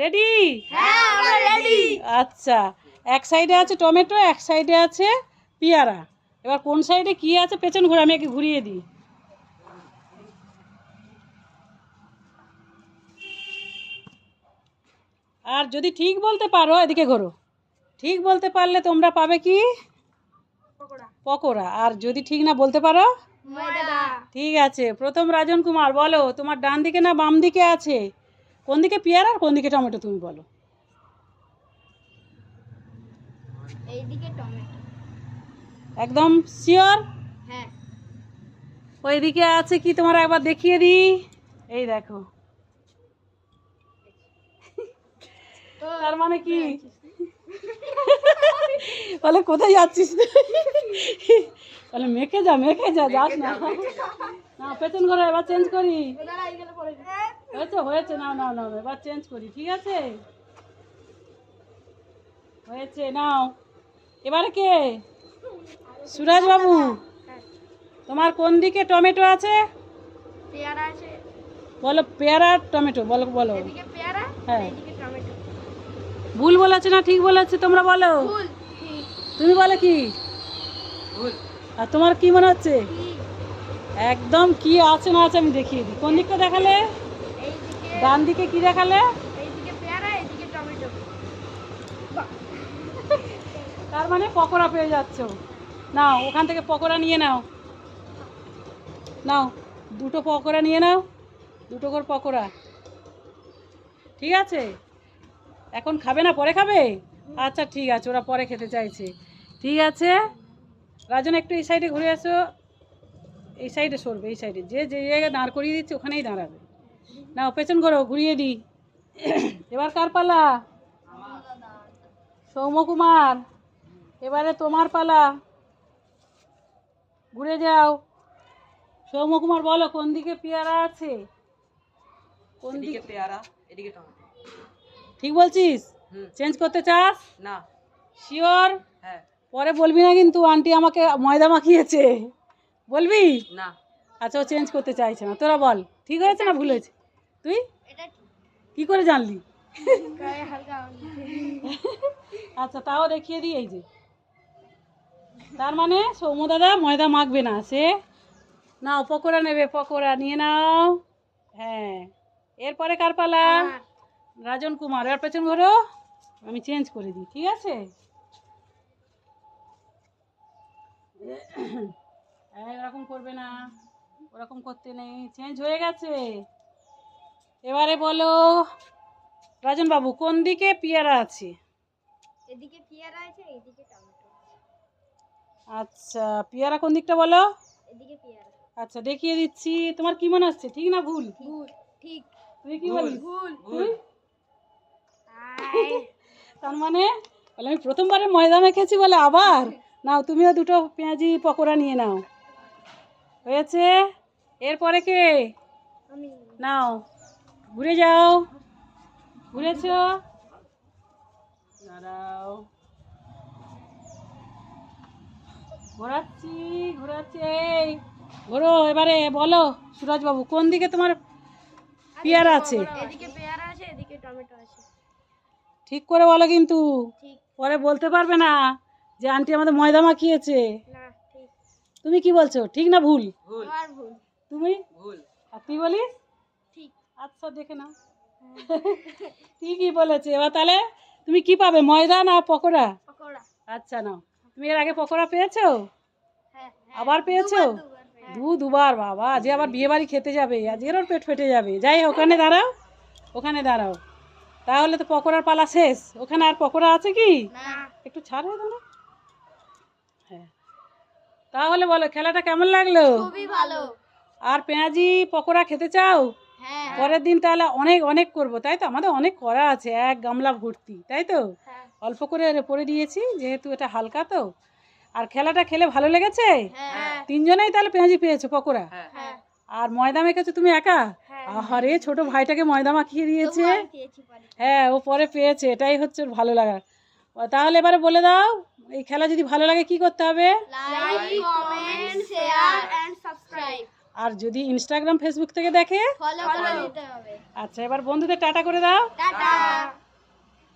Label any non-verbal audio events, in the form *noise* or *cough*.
Ready হ্যাঁ আমরা ready আচ্ছা এক সাইডে আছে টমেটো এক সাইডে আছে পেয়ারা। এবার কোন সাইডে কি আছে পেছন ঘুরে আমি একে ঘুরিয়ে দিই। আর যদি ঠিক বলতে পারো এদিকে ঘোরো। ঠিক বলতে পারলে তোমরা পাবে কি? পকোড়া। পকোড়া। আর যদি ঠিক না বলতে পারো? ঠিক আছে। প্রথম রাজন কুমার বলো তোমার ডান দিকে না বাম দিকে আছে? কোন দিকে পেয়ারা আর কোন দিকে টমেটো তুমি বলো? টমেটো। একদম শিওর হ্যাঁ। ওইদিকে আছে কি তোমার একবার দেখিয়ে দিই? এই দেখো। তার মানে কি? বলে কোথায় যাচ্ছিস বলে মেখে যা মেখে যা যাস না। না পেছন করে। এবার চেঞ্জ করি হয়েছে হয়েছে নাও নাও নাও এবার চেঞ্জ করি ঠিক আছে? হয়েছে নাও। এবারে কে? সুরাজ বাবু তোমার কোন দিকে টমেটো আছে? পেয়ারা আছে। বলো পেয়ারা আর টমেটো বলো বলো। পেয়ারা হ্যাঁ। টমেটো। ভুল বলেছে না ঠিক বলেছে তোমরা বলো। তুমি বলো কি? আর তোমার কি মনে হচ্ছে? একদম কি আছে না আছে আমি দেখিয়ে দিই। কোন দিকটা দেখালে? ডান দিকে কি দেখালে? তার মানে পকোড়া পেয়ে যাচ্ছ। নাও ওখান থেকে পকোড়া নিয়ে নাও। নাও দুটো পকোড়া নিয়ে নাও দুটো করে পকোড়া। ঠিক আছে? এখন খাবে না? পরে খাবে? আচ্ছা ঠিক আছে ওরা পরে খেতে চাইছে। ঠিক আছে? রাজন একটু এই সাইডে ঘুরে আসো এই সাইডে সরবে এই সাইডে। যে যে জায়গায় দাঁড় করিয়ে দিচ্ছে ওখানেই দাঁড়াবে। নাও পেছন করো ঘুরিয়ে দিই এবার কার পালা? সৌম্যকুমার এবারে তোমার পালা। ঘুরে যাও। সৌম্যকুমার বলো কোন দিকে পেয়ারা আছে? কোন দিকে? পেয়ারা এদিকে টমেটো। ঠিক বলছিস? চেঞ্জ করতে চাস? না। শিওর হ্যাঁ। পরে বলবি না কিন্তু আন্টি আমাকে ময়দা মাখিয়েছে। বলবি? না। আচ্ছা ও চেঞ্জ করতে চাইছে না। তোরা বল ঠিক হয়েছে না ভুল হয়েছে? তুই? কি করে জানলি? আচ্ছা তাও দেখিয়ে দিই এই যে। তার মানে সৌম্য দাদা ময়দা মাখবে না সে? নাও পকোড়া নেবে পকোড়া নিয়ে নাও। হ্যাঁ। এরপরে কার পালা? রাজন কুমার। এর পেছন ঘোরো আমি চেঞ্জ করে দিই ঠিক আছে? এরকম করবে না। ওরকম করতে নেই চেঞ্জ হয়ে গেছে। এবারে বলো রাজন বাবু কোন দিকে পেয়ারা আছে? এদিকে পেয়ারা আছে এইদিকে টমেটো আচ্ছা পেয়ারা কোন দিকটা বলো? এদিকে পেয়ারা। আচ্ছা দেখিয়ে দিচ্ছি। তোমার কি মনে হচ্ছে ঠিক না ভুল? ভুল। ঠিক। তুই কি বলিস ভুল তুই আয়। *laughs* তার মানে বলে আমি প্রথমবারে ময়দা মেখেছি বলে আবার? নাও তুমিও দুটো পেঁয়াজি পকোড়া নিয়ে নাও। হয়েছে? এরপরে কে? নাও ঘুরে যাও। ঘুরেছ? দাঁড়াও। ঘোরাচ্ছি ঘোরাচ্ছি এই। ঘোরো এবারে বলো সুরজবাবু কোন দিকে তোমার পেয়ারা আছে? এদিকে পেয়ারা আছে এদিকে টমেটো আছে। ঠিক করে বলো কিন্তু। পরে বলতে পারবে না যে আন্টি আমাদের ময়দা মাখিয়েছে। না তুমি কি বলছো? ঠিক না ভুল? ভুল। তুমি? ভুল। আর তুই বলিস? ঠিক। আচ্ছা দেখে নাও। ঠিকই বলেছে। এবার তাহলে তুমি কি পাবে ময়দা না পকোড়া? পকোড়া। আচ্ছা নাও। তুমি এর আগে পকোড়া পেয়েছ? হ্যাঁ আবার পেয়েছ? দু দুবার বাবা। আজকে আবার বিয়ে বাড়ি খেতে যাবে আজকের ওর পেট ফেটে যাবে। যাই হোক, ওখানে দাঁড়াও। ওখানে দাঁড়াও। তাহলে তো পকোড়ার পালা শেষ। ওখানে আর পকোড়া আছে কি? না। একটু ছাড় হয়ে দাঁড়া হ্যাঁ তাহলে বলো খেলাটা কেমন লাগল? খুবই ভালো। আর পেঁয়াজি পকোড়া খেতে চাও? হ্যাঁ পরের দিন তাহলে অনেক অনেক করব তাই তো? আমাদের অনেক করা আছে এক গামলা ভর্তি তাই তো? হ্যাঁ। অল্প করে পরে দিয়েছি যেহেতু এটা হালকা তো। আর খেলাটা খেলে ভালো লেগেছে? হ্যাঁ। তিনজনেই তাহলে পেঁয়াজি পেয়েছ পকোড়া? হ্যাঁ। হ্যাঁ। আর ময়দা মেখেছো তুমি একা? হ্যাঁ। আহারে ছোট ভাইটাকে ময়দা মাখিয়ে দিয়েছে। হ্যাঁ ও পরে পেয়েছে এটাই হচ্ছে ভালো লাগা। তাহলে এবারে বলে দাও এই খেলা যদি ভালো লাগে কি করতে হবে? Like comment share and subscribe আর যদি ইনস্টাগ্রাম ফেসবুক থেকে দেখে ফলো করে হবে। আচ্ছা এবার বন্ধুদের টাটা করে দাও। টাটা।